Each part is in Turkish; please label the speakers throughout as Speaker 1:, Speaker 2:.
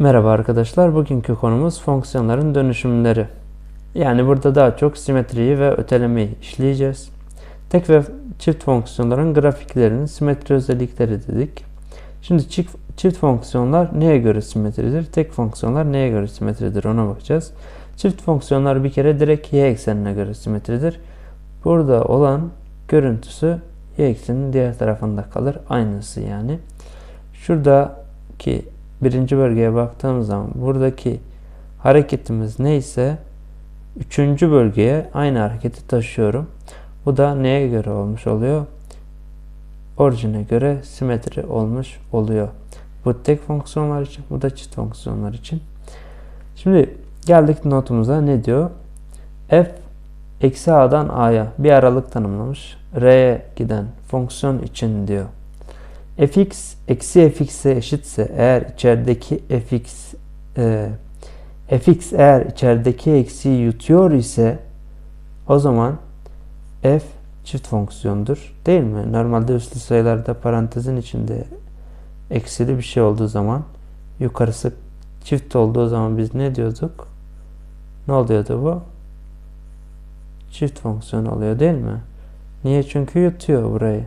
Speaker 1: Merhaba arkadaşlar. Bugünkü konumuz fonksiyonların dönüşümleri. Yani burada daha çok simetriyi ve ötelemeyi işleyeceğiz. Tek ve çift fonksiyonların grafiklerinin simetri özellikleri dedik. Şimdi çift, çift fonksiyonlar neye göre simetridir? Tek fonksiyonlar neye göre simetridir? Ona bakacağız. Çift fonksiyonlar bir kere direkt y eksenine göre simetridir. Burada olan görüntüsü y ekseninin diğer tarafında kalır. Aynısı yani. Şuradaki birinci bölgeye baktığımız zaman buradaki hareketimiz neyse üçüncü bölgeye aynı hareketi taşıyorum. Bu da neye göre olmuş oluyor? Orijine göre simetri olmuş oluyor. Bu tek fonksiyonlar için, bu da çift fonksiyonlar için. Şimdi geldik notumuza ne diyor? F eksi a'dan a'ya bir aralık tanımlamış. R'ye giden fonksiyon için diyor fx eksi fx'e eşitse eğer içerideki fx e, fx eğer içerideki eksiği yutuyor ise o zaman f çift fonksiyondur. Değil mi? Normalde üslü sayılarda parantezin içinde eksili bir şey olduğu zaman yukarısı çift olduğu zaman biz ne diyorduk? Ne oluyordu bu? Çift fonksiyon oluyor değil mi? Niye? Çünkü yutuyor burayı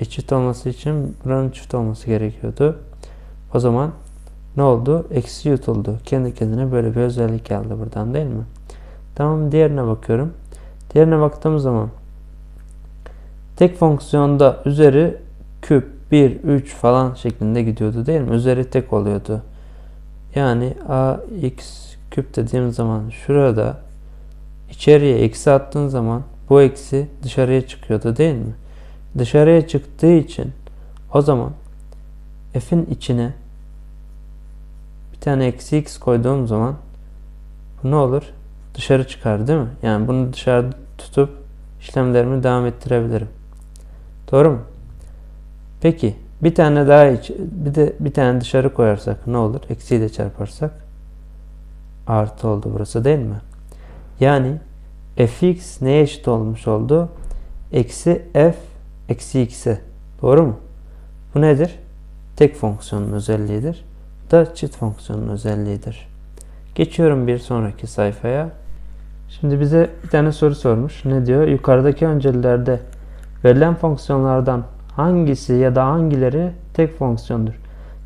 Speaker 1: eşit olması için buranın çift olması gerekiyordu. O zaman ne oldu? Eksi yutuldu. Kendi kendine böyle bir özellik geldi buradan değil mi? Tamam diğerine bakıyorum. Diğerine baktığım zaman tek fonksiyonda üzeri küp 1, 3 falan şeklinde gidiyordu değil mi? Üzeri tek oluyordu. Yani ax küp dediğim zaman şurada içeriye eksi attığın zaman bu eksi dışarıya çıkıyordu değil mi? Dışarıya çıktığı için o zaman f'in içine bir tane eksi x koyduğum zaman bu ne olur? Dışarı çıkar değil mi? Yani bunu dışarıda tutup işlemlerimi devam ettirebilirim. Doğru mu? Peki bir tane daha iç, bir de bir tane dışarı koyarsak ne olur? Eksiyi de çarparsak artı oldu burası değil mi? Yani fx neye eşit olmuş oldu? Eksi f eksi x'e. Doğru mu? Bu nedir? Tek fonksiyonun özelliğidir. Bu da çift fonksiyonun özelliğidir. Geçiyorum bir sonraki sayfaya. Şimdi bize bir tane soru sormuş. Ne diyor? Yukarıdaki öncelilerde verilen fonksiyonlardan hangisi ya da hangileri tek fonksiyondur?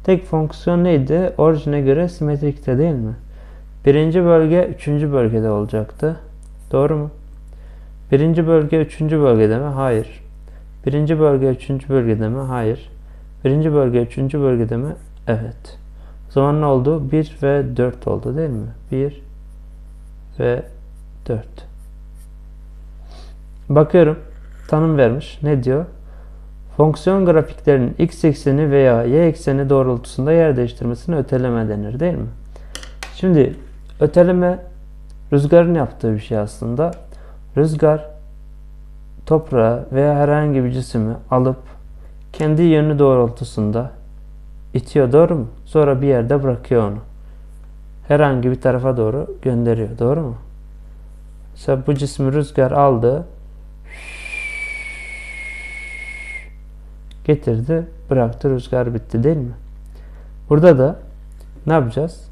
Speaker 1: Tek fonksiyon neydi? Orijine göre simetrikte değil mi? Birinci bölge üçüncü bölgede olacaktı. Doğru mu? Birinci bölge üçüncü bölgede mi? Hayır. Birinci bölge üçüncü bölgede mi? Hayır. Birinci bölge üçüncü bölgede mi? Evet. O zaman ne oldu? 1 ve 4 oldu değil mi? 1 ve 4. Bakıyorum. Tanım vermiş. Ne diyor? Fonksiyon grafiklerinin x ekseni veya y ekseni doğrultusunda yer değiştirmesine öteleme denir değil mi? Şimdi öteleme rüzgarın yaptığı bir şey aslında. Rüzgar toprağı veya herhangi bir cisimi alıp kendi yönü doğrultusunda itiyor doğru mu? Sonra bir yerde bırakıyor onu. Herhangi bir tarafa doğru gönderiyor doğru mu? Mesela bu cismi rüzgar aldı getirdi bıraktı rüzgar bitti değil mi? Burada da ne yapacağız?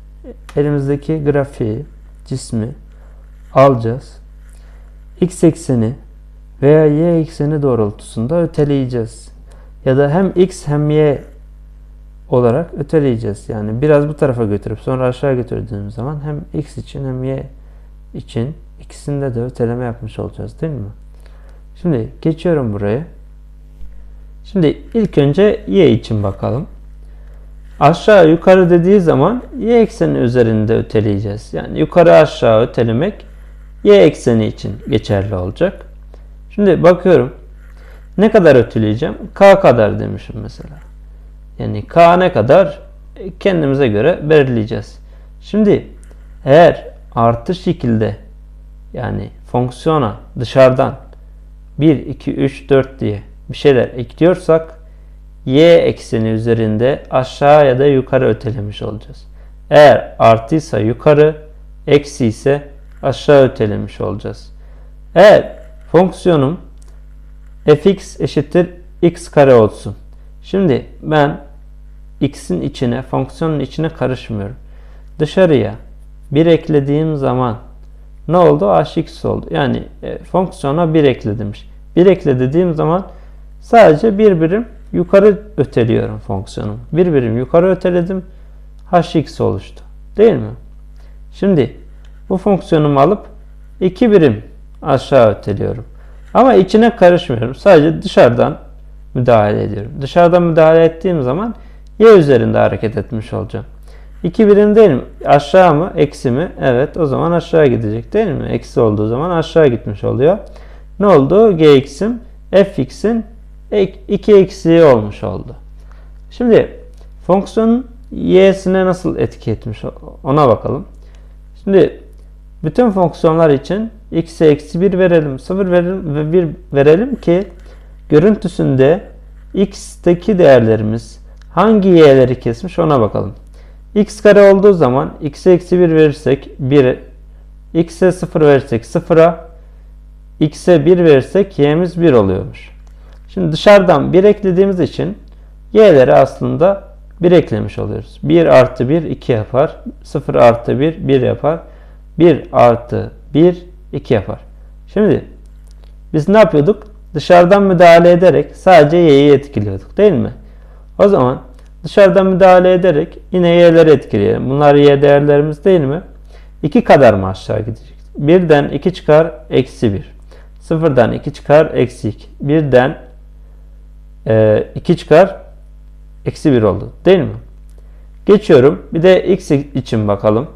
Speaker 1: Elimizdeki grafiği cismi alacağız. X ekseni veya y ekseni doğrultusunda öteleyeceğiz. Ya da hem x hem y olarak öteleyeceğiz. Yani biraz bu tarafa götürüp sonra aşağı götürdüğümüz zaman hem x için hem y için ikisinde de öteleme yapmış olacağız değil mi? Şimdi geçiyorum buraya. Şimdi ilk önce y için bakalım. Aşağı yukarı dediği zaman y ekseni üzerinde öteleyeceğiz. Yani yukarı aşağı ötelemek y ekseni için geçerli olacak. Şimdi bakıyorum. Ne kadar ötüleyeceğim? K kadar demişim mesela. Yani K ne kadar? E, kendimize göre belirleyeceğiz. Şimdi eğer artı şekilde yani fonksiyona dışarıdan 1, 2, 3, 4 diye bir şeyler ekliyorsak y ekseni üzerinde aşağı ya da yukarı ötelemiş olacağız. Eğer artıysa yukarı, eksi ise aşağı ötelemiş olacağız. Eğer fonksiyonum fx eşittir x kare olsun. Şimdi ben x'in içine, fonksiyonun içine karışmıyorum. dışarıya 1 eklediğim zaman ne oldu? hx oldu. Yani e, fonksiyona 1 ekledim. 1 ekle dediğim zaman sadece bir birim yukarı öteliyorum fonksiyonu. Bir birim yukarı öteledim. hx oluştu. Değil mi? Şimdi bu fonksiyonumu alıp iki birim aşağı öteliyorum. Ama içine karışmıyorum. Sadece dışarıdan müdahale ediyorum. Dışarıdan müdahale ettiğim zaman y üzerinde hareket etmiş olacağım. 2 birim değil mi? Aşağı mı? Eksi mi? Evet. O zaman aşağı gidecek değil mi? Eksi olduğu zaman aşağı gitmiş oluyor. Ne oldu? gx'im fx'in 2 eksiği olmuş oldu. Şimdi fonksiyonun y'sine nasıl etki etmiş ona bakalım. Şimdi bütün fonksiyonlar için x'e eksi 1 verelim, 0 verelim ve 1 verelim ki görüntüsünde x'teki değerlerimiz hangi y'leri kesmiş ona bakalım. x kare olduğu zaman x'e eksi 1 verirsek 1, x'e 0 verirsek 0'a, x'e 1 verirsek y'miz 1 oluyormuş. Şimdi dışarıdan 1 eklediğimiz için y'leri aslında 1 eklemiş oluyoruz. 1 artı 1 2 yapar. 0 artı 1 1 yapar. 1 artı 1 2 yapar. Şimdi biz ne yapıyorduk? Dışarıdan müdahale ederek sadece y'yi etkiliyorduk değil mi? O zaman dışarıdan müdahale ederek yine y'leri etkileyelim. Bunlar y değerlerimiz değil mi? 2 kadar mı aşağı gidecek? 1'den 2 çıkar eksi 1. 0'dan 2 çıkar eksi 2. 1'den e, 2 çıkar eksi 1 oldu değil mi? Geçiyorum. Bir de x için bakalım.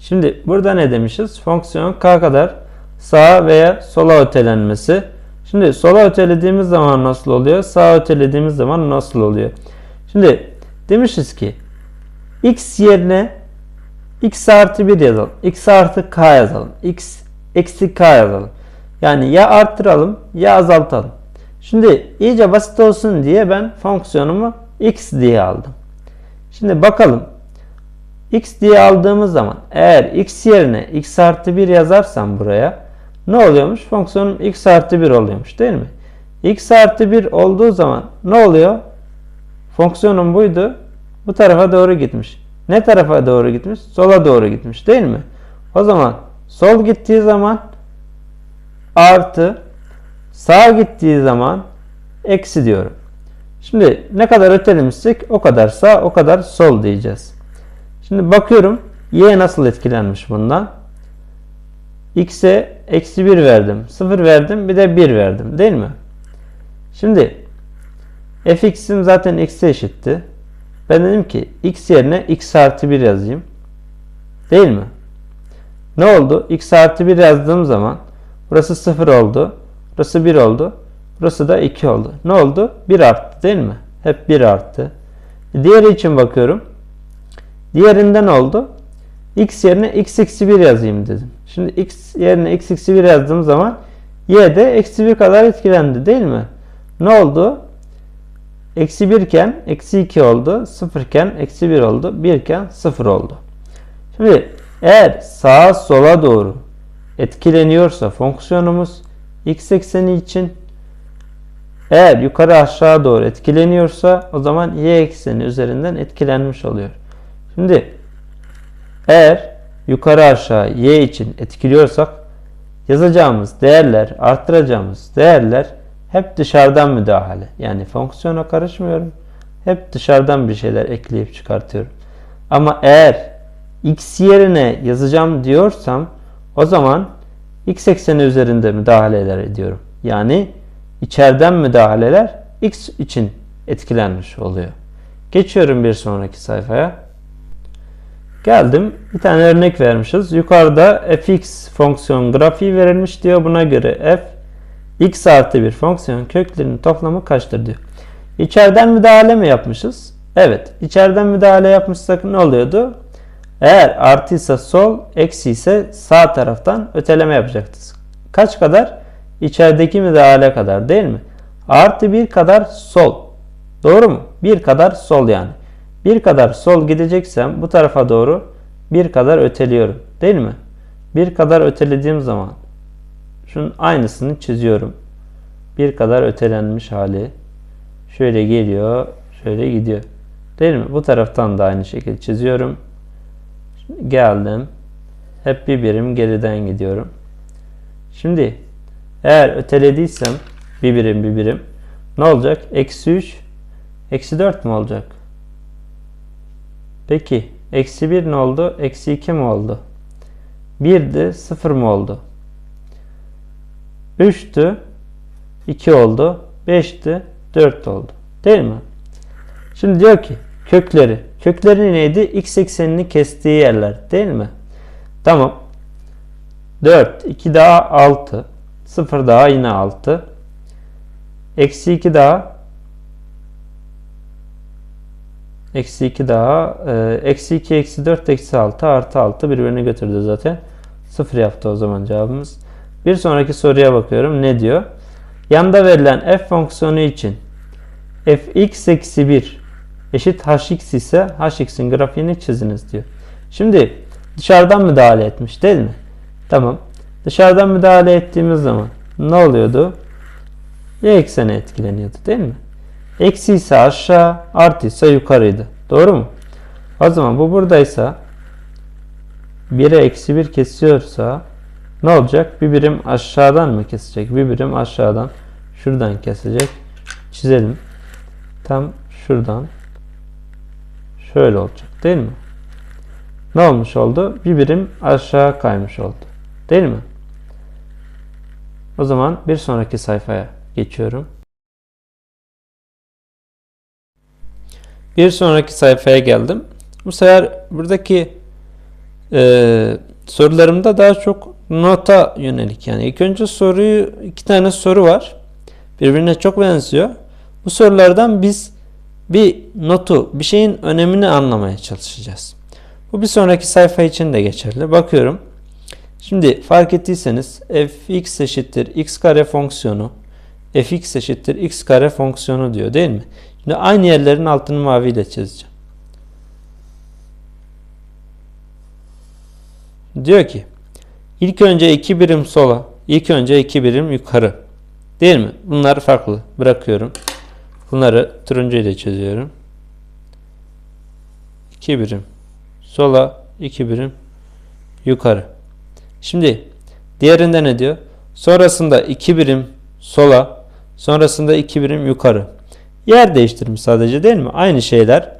Speaker 1: Şimdi burada ne demişiz? Fonksiyon k kadar sağa veya sola ötelenmesi. Şimdi sola ötelediğimiz zaman nasıl oluyor? Sağa ötelediğimiz zaman nasıl oluyor? Şimdi demişiz ki x yerine x artı 1 yazalım. x artı k yazalım. x eksi k yazalım. Yani ya arttıralım ya azaltalım. Şimdi iyice basit olsun diye ben fonksiyonumu x diye aldım. Şimdi bakalım x diye aldığımız zaman eğer x yerine x artı 1 yazarsam buraya ne oluyormuş? Fonksiyonum x artı 1 oluyormuş değil mi? x artı 1 olduğu zaman ne oluyor? Fonksiyonum buydu. Bu tarafa doğru gitmiş. Ne tarafa doğru gitmiş? Sola doğru gitmiş değil mi? O zaman sol gittiği zaman artı sağa gittiği zaman eksi diyorum. Şimdi ne kadar ötelemişsek o kadar sağ o kadar sol diyeceğiz. Şimdi bakıyorum y nasıl etkilenmiş bundan. x'e eksi 1 verdim. 0 verdim bir de 1 verdim değil mi? Şimdi fx'im zaten x'e eşitti. Ben dedim ki x yerine x artı 1 yazayım. Değil mi? Ne oldu? x artı 1 yazdığım zaman burası 0 oldu. Burası 1 oldu. Burası da 2 oldu. Ne oldu? 1 arttı değil mi? Hep 1 arttı. Diğeri için bakıyorum. Diğerinde ne oldu? x yerine x eksi 1 yazayım dedim. Şimdi x yerine x eksi 1 yazdığım zaman y de eksi 1 kadar etkilendi değil mi? Ne oldu? Eksi 1 iken eksi 2 oldu. 0 iken eksi 1 oldu. 1 iken 0 oldu. Şimdi eğer sağa sola doğru etkileniyorsa fonksiyonumuz x ekseni için eğer yukarı aşağı doğru etkileniyorsa o zaman y ekseni üzerinden etkilenmiş oluyor. Şimdi eğer yukarı aşağı y için etkiliyorsak yazacağımız değerler, arttıracağımız değerler hep dışarıdan müdahale. Yani fonksiyona karışmıyorum. Hep dışarıdan bir şeyler ekleyip çıkartıyorum. Ama eğer x yerine yazacağım diyorsam o zaman x ekseni üzerinde müdahaleler ediyorum. Yani içeriden müdahaleler x için etkilenmiş oluyor. Geçiyorum bir sonraki sayfaya. Geldim. Bir tane örnek vermişiz. Yukarıda fx fonksiyon grafiği verilmiş diyor. Buna göre f x artı bir fonksiyon köklerinin toplamı kaçtır diyor. İçeriden müdahale mi yapmışız? Evet. İçeriden müdahale yapmışsak ne oluyordu? Eğer artıysa sol, eksi ise sağ taraftan öteleme yapacaktız. Kaç kadar? İçerideki müdahale kadar değil mi? Artı bir kadar sol. Doğru mu? Bir kadar sol yani. Bir kadar sol gideceksem bu tarafa doğru bir kadar öteliyorum. Değil mi? Bir kadar ötelediğim zaman şunun aynısını çiziyorum. Bir kadar ötelenmiş hali. Şöyle geliyor, şöyle gidiyor. Değil mi? Bu taraftan da aynı şekilde çiziyorum. Geldim. Hep bir birim geriden gidiyorum. Şimdi eğer ötelediysem bir birim bir birim ne olacak? Eksi 3 eksi 4 mü olacak? Peki eksi 1 ne oldu? Eksi 2 mi oldu? 1'di 0 mı oldu? 3'tü 2 oldu. 5'ti 4 oldu. Değil mi? Şimdi diyor ki kökleri. Kökleri neydi? X eksenini kestiği yerler. Değil mi? Tamam. 4. 2 daha 6. 0 daha yine 6. Eksi 2 daha Eksi 2 daha. E, eksi 2, eksi 4, eksi 6 artı 6 birbirini götürdü zaten. 0 yaptı o zaman cevabımız. Bir sonraki soruya bakıyorum. Ne diyor? Yanda verilen f fonksiyonu için fx eksi 1 eşit hx ise hx'in grafiğini çiziniz diyor. Şimdi dışarıdan müdahale etmiş değil mi? Tamam. Dışarıdan müdahale ettiğimiz zaman ne oluyordu? Y ekseni etkileniyordu değil mi? Eksi ise aşağı, artı ise yukarıydı. Doğru mu? O zaman bu buradaysa 1'e eksi 1 kesiyorsa ne olacak? Bir birim aşağıdan mı kesecek? Bir birim aşağıdan şuradan kesecek. Çizelim. Tam şuradan şöyle olacak değil mi? Ne olmuş oldu? Bir birim aşağı kaymış oldu. Değil mi? O zaman bir sonraki sayfaya geçiyorum. Bir sonraki sayfaya geldim. Bu sefer buradaki e, sorularımda daha çok nota yönelik. Yani ilk önce soruyu iki tane soru var. Birbirine çok benziyor. Bu sorulardan biz bir notu, bir şeyin önemini anlamaya çalışacağız. Bu bir sonraki sayfa için de geçerli. Bakıyorum. Şimdi fark ettiyseniz fx eşittir x kare fonksiyonu fx eşittir x kare fonksiyonu diyor değil mi? Şimdi aynı yerlerin altını maviyle çizeceğim. Diyor ki ilk önce iki birim sola, ilk önce iki birim yukarı. Değil mi? Bunlar farklı. Bırakıyorum. Bunları turuncu ile çiziyorum. 2 birim sola, 2 birim yukarı. Şimdi diğerinde ne diyor? Sonrasında 2 birim sola, sonrasında 2 birim yukarı. Yer değiştirmiş sadece değil mi? Aynı şeyler.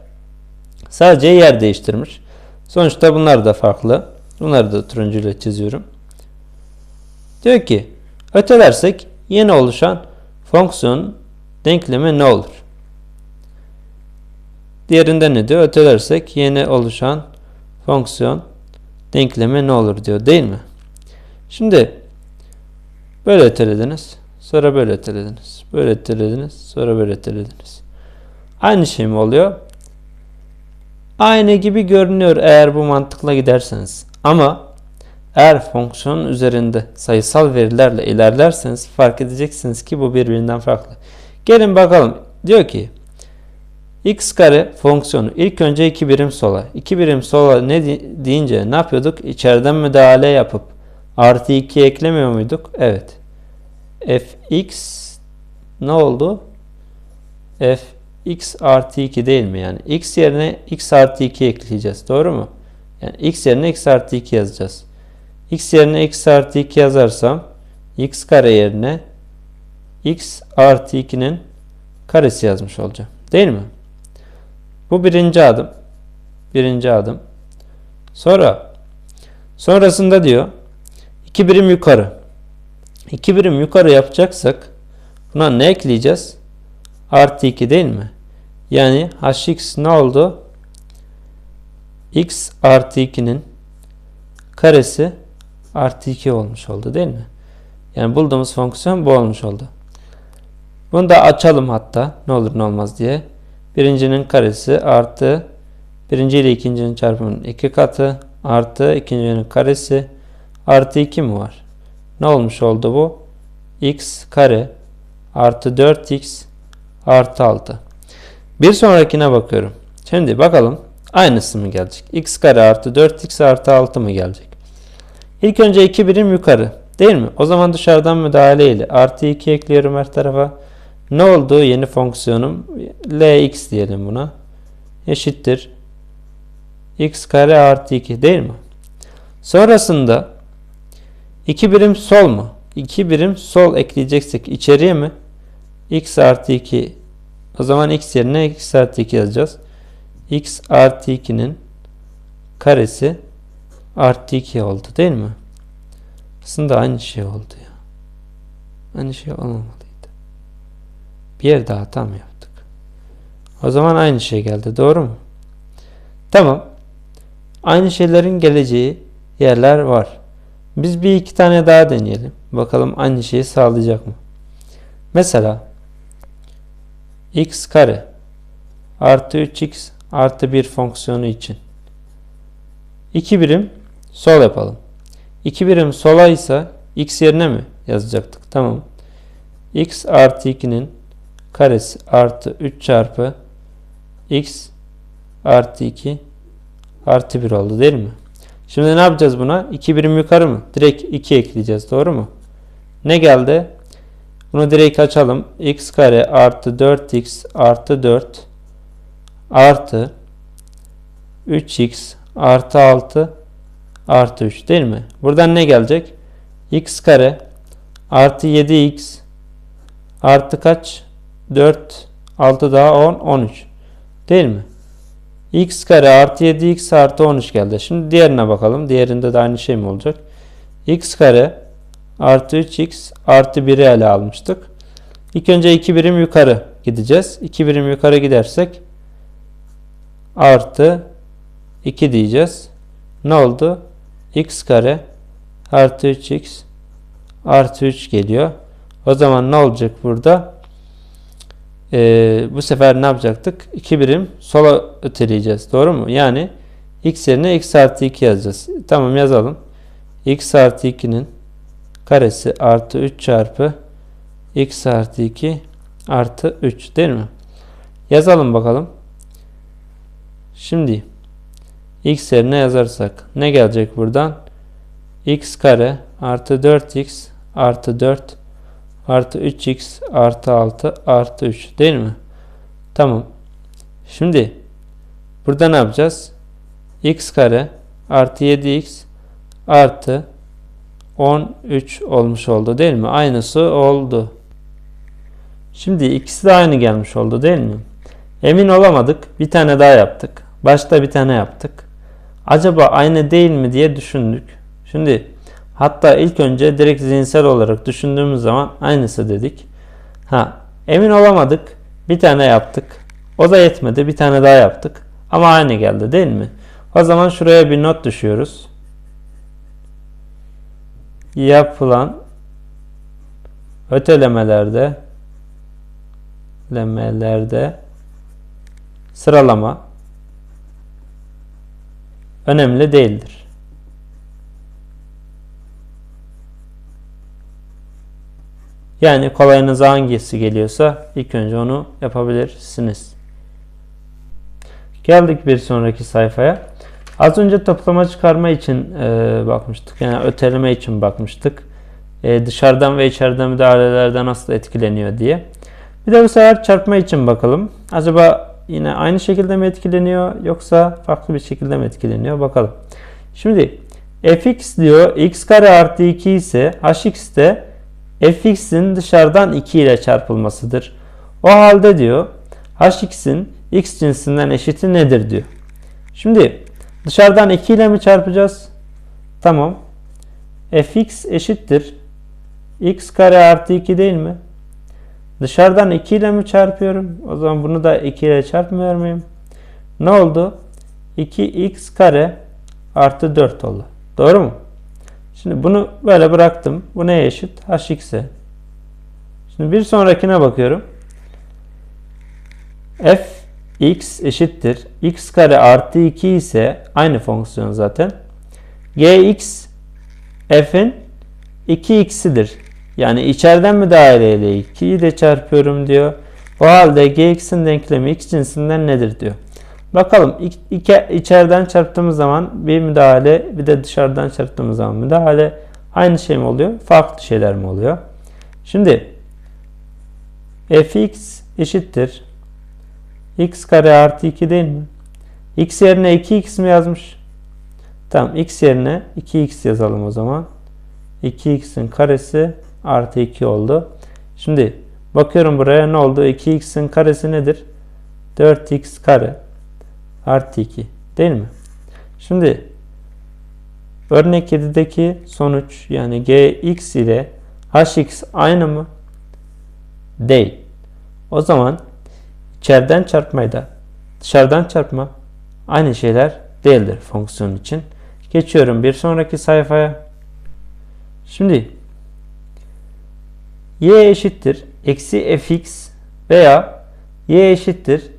Speaker 1: Sadece yer değiştirmiş. Sonuçta bunlar da farklı. Bunları da turuncu ile çiziyorum. Diyor ki ötelersek yeni oluşan fonksiyon denklemi ne olur? Diğerinde ne diyor? Ötelersek yeni oluşan fonksiyon denklemi ne olur diyor değil mi? Şimdi böyle ötelediniz. Sonra böyle ötelediniz. Böyle ötelediniz. Sonra böyle ötelediniz. Aynı şey mi oluyor? Aynı gibi görünüyor eğer bu mantıkla giderseniz. Ama eğer fonksiyon üzerinde sayısal verilerle ilerlerseniz fark edeceksiniz ki bu birbirinden farklı. Gelin bakalım. Diyor ki x kare fonksiyonu ilk önce 2 birim sola. 2 birim sola ne deyince ne yapıyorduk? İçeriden müdahale yapıp artı 2 eklemiyor muyduk? Evet. Fx ne oldu? fx artı 2 değil mi? Yani x yerine x artı 2 ekleyeceğiz. Doğru mu? Yani x yerine x artı 2 yazacağız. x yerine x artı 2 yazarsam x kare yerine x artı 2'nin karesi yazmış olacağım. Değil mi? Bu birinci adım. Birinci adım. Sonra sonrasında diyor 2 birim yukarı. 2 birim yukarı yapacaksak buna ne ekleyeceğiz? Artı 2 değil mi? Yani hx ne oldu? x artı 2'nin karesi artı 2 olmuş oldu değil mi? Yani bulduğumuz fonksiyon bu olmuş oldu. Bunu da açalım hatta ne olur ne olmaz diye. Birincinin karesi artı birinci ile ikincinin çarpımının iki katı artı ikincinin karesi artı 2 mi var? Ne olmuş oldu bu? x kare artı 4x artı 6. Bir sonrakine bakıyorum. Şimdi bakalım aynısı mı gelecek? x kare artı 4x artı 6 mı gelecek? İlk önce 2 birim yukarı değil mi? O zaman dışarıdan müdahale ile artı 2 ekliyorum her tarafa. Ne oldu yeni fonksiyonum? lx diyelim buna. eşittir x kare artı 2 değil mi? Sonrasında 2 birim sol mu? 2 birim sol ekleyeceksek içeriye mi? x artı 2 o zaman x yerine x artı 2 yazacağız. x artı 2'nin karesi artı 2 oldu değil mi? Aslında aynı şey oldu ya. Aynı şey olmamalıydı. Bir yer daha hata mı yaptık? O zaman aynı şey geldi. Doğru mu? Tamam. Aynı şeylerin geleceği yerler var. Biz bir iki tane daha deneyelim. Bakalım aynı şeyi sağlayacak mı? Mesela x kare artı 3x artı 1 fonksiyonu için 2 birim sol yapalım. 2 birim sola ise x yerine mi yazacaktık? Tamam. x artı 2'nin karesi artı 3 çarpı x artı 2 artı 1 oldu değil mi? Şimdi ne yapacağız buna? 2 birim yukarı mı? Direkt 2 ekleyeceğiz. Doğru mu? Ne geldi? Bunu direkt açalım. x kare artı 4x artı 4 artı 3x artı 6 artı 3 değil mi? Buradan ne gelecek? x kare artı 7x artı kaç? 4 6 daha 10 13 değil mi? X kare artı 7x artı 13 geldi. Şimdi diğerine bakalım. Diğerinde de aynı şey mi olacak? x kare artı 3x artı 1'i ele almıştık. İlk önce 2 birim yukarı gideceğiz. 2 birim yukarı gidersek artı 2 diyeceğiz. Ne oldu? x kare artı 3x artı 3 geliyor. O zaman ne olacak burada? Ee, bu sefer ne yapacaktık? 2 birim sola öteleyeceğiz. Doğru mu? Yani x yerine x artı 2 yazacağız. Tamam yazalım. x artı 2'nin karesi artı 3 çarpı x artı 2 artı 3 değil mi? Yazalım bakalım. Şimdi x yerine yazarsak ne gelecek buradan? x kare artı 4x artı 4 artı 3x artı 6 artı 3 değil mi? Tamam. Şimdi burada ne yapacağız? x kare artı 7x artı 13 olmuş oldu değil mi? Aynısı oldu. Şimdi ikisi de aynı gelmiş oldu değil mi? Emin olamadık. Bir tane daha yaptık. Başta bir tane yaptık. Acaba aynı değil mi diye düşündük. Şimdi hatta ilk önce direkt zihinsel olarak düşündüğümüz zaman aynısı dedik. Ha, emin olamadık. Bir tane yaptık. O da yetmedi. Bir tane daha yaptık. Ama aynı geldi değil mi? O zaman şuraya bir not düşüyoruz. Yapılan ötelemelerde lemelerde sıralama önemli değildir. Yani kolayınıza hangisi geliyorsa ilk önce onu yapabilirsiniz. Geldik bir sonraki sayfaya. Az önce toplama çıkarma için e, bakmıştık. Yani öteleme için bakmıştık. E, dışarıdan ve içeriden müdahalelerden nasıl etkileniyor diye. Bir de bu sefer çarpma için bakalım. Acaba yine aynı şekilde mi etkileniyor yoksa farklı bir şekilde mi etkileniyor bakalım. Şimdi fx diyor x kare artı 2 ise hx de fx'in dışarıdan 2 ile çarpılmasıdır. O halde diyor hx'in x cinsinden eşiti nedir diyor. Şimdi dışarıdan 2 ile mi çarpacağız? Tamam. fx eşittir. x kare artı 2 değil mi? Dışarıdan 2 ile mi çarpıyorum? O zaman bunu da 2 ile çarpmıyor muyum? Ne oldu? 2x kare artı 4 oldu. Doğru mu? Şimdi bunu böyle bıraktım. Bu neye eşit? hx'e. Şimdi bir sonrakine bakıyorum. fx eşittir. x kare artı 2 ise aynı fonksiyon zaten. gx f'in 2x'idir. Yani içeriden müdahaleyle 2'yi de çarpıyorum diyor. O halde gx'in denklemi x cinsinden nedir diyor. Bakalım iki, içeriden çarptığımız zaman bir müdahale bir de dışarıdan çarptığımız zaman müdahale aynı şey mi oluyor? Farklı şeyler mi oluyor? Şimdi fx eşittir x kare artı 2 değil mi? x yerine 2x mi yazmış? Tamam x yerine 2x yazalım o zaman. 2x'in karesi artı 2 oldu. Şimdi bakıyorum buraya ne oldu? 2x'in karesi nedir? 4x kare artı 2 değil mi? Şimdi örnek 7'deki sonuç yani gx ile hx aynı mı? Değil. O zaman içeriden çarpmayla dışarıdan çarpma aynı şeyler değildir fonksiyon için. Geçiyorum bir sonraki sayfaya. Şimdi y eşittir eksi fx veya y eşittir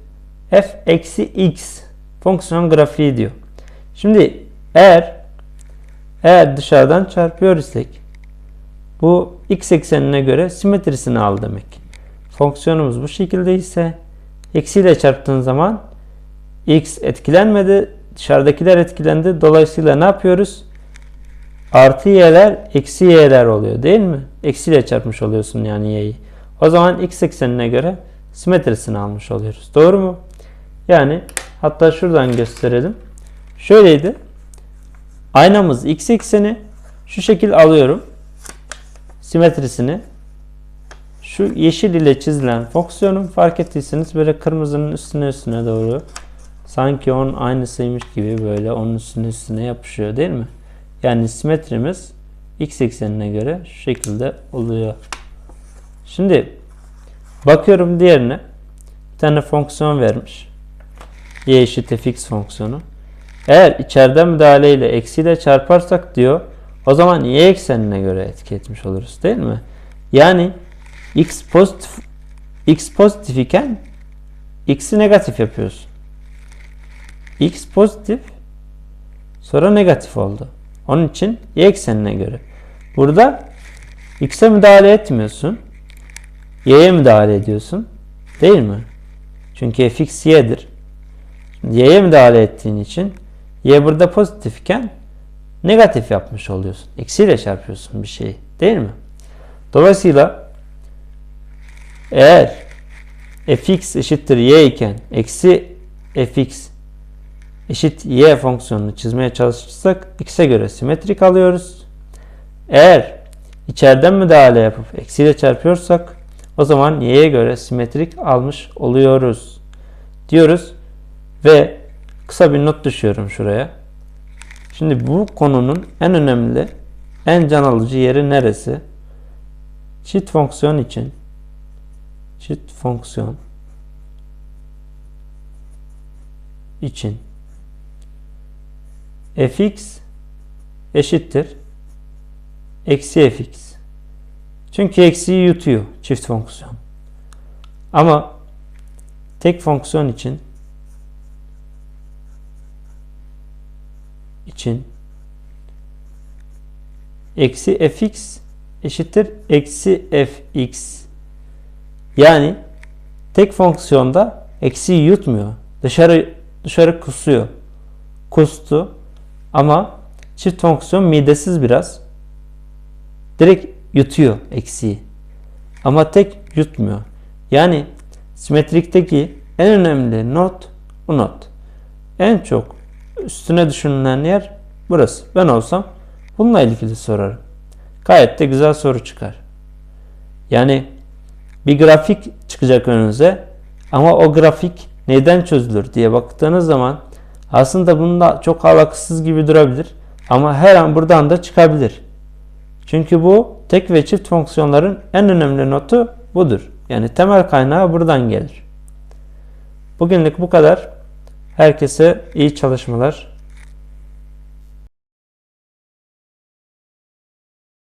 Speaker 1: f eksi x fonksiyon grafiği diyor. Şimdi eğer eğer dışarıdan çarpıyor isek bu x eksenine göre simetrisini al demek. Fonksiyonumuz bu şekilde ise eksiyle çarptığın zaman x etkilenmedi dışarıdakiler etkilendi. Dolayısıyla ne yapıyoruz? Artı y'ler eksi y'ler oluyor değil mi? Eksiyle çarpmış oluyorsun yani y'yi. O zaman x eksenine göre simetrisini almış oluyoruz. Doğru mu? Yani hatta şuradan gösterelim. Şöyleydi. Aynamız x ekseni şu şekil alıyorum. Simetrisini şu yeşil ile çizilen fonksiyonun fark ettiyseniz böyle kırmızının üstüne üstüne doğru sanki onun aynısıymış gibi böyle onun üstüne üstüne yapışıyor değil mi? Yani simetrimiz x eksenine göre şu şekilde oluyor. Şimdi bakıyorum diğerine bir tane fonksiyon vermiş. Y eşittir fx fonksiyonu. Eğer içeriden müdahale ile eksiyle çarparsak diyor o zaman y eksenine göre etki etmiş oluruz değil mi? Yani x pozitif x pozitif iken x'i negatif yapıyorsun. x pozitif sonra negatif oldu. Onun için y eksenine göre. Burada x'e müdahale etmiyorsun. y'ye müdahale ediyorsun. Değil mi? Çünkü fx y'dir. Y'ye müdahale ettiğin için y burada pozitifken negatif yapmış oluyorsun. Eksiyle çarpıyorsun bir şeyi. Değil mi? Dolayısıyla eğer fx eşittir y iken eksi fx eşit y fonksiyonunu çizmeye çalışırsak x'e göre simetrik alıyoruz. Eğer içeriden müdahale yapıp eksiyle çarpıyorsak o zaman y'ye göre simetrik almış oluyoruz diyoruz ve kısa bir not düşüyorum şuraya. Şimdi bu konunun en önemli, en can alıcı yeri neresi? Çift fonksiyon için çift fonksiyon için fx eşittir eksi fx. Çünkü eksiyi yutuyor çift fonksiyon. Ama tek fonksiyon için için eksi fx eşittir eksi fx. Yani tek fonksiyonda eksiyi yutmuyor. Dışarı dışarı kusuyor. Kustu ama çift fonksiyon midesiz biraz. Direkt yutuyor eksiği. Ama tek yutmuyor. Yani simetrikteki en önemli not bu not. En çok üstüne düşünülen yer burası. Ben olsam bununla ilgili sorarım. Gayet de güzel soru çıkar. Yani bir grafik çıkacak önünüze ama o grafik neden çözülür diye baktığınız zaman aslında bunda çok alakasız gibi durabilir ama her an buradan da çıkabilir. Çünkü bu tek ve çift fonksiyonların en önemli notu budur. Yani temel kaynağı buradan gelir. Bugünlük bu kadar. Herkese iyi çalışmalar.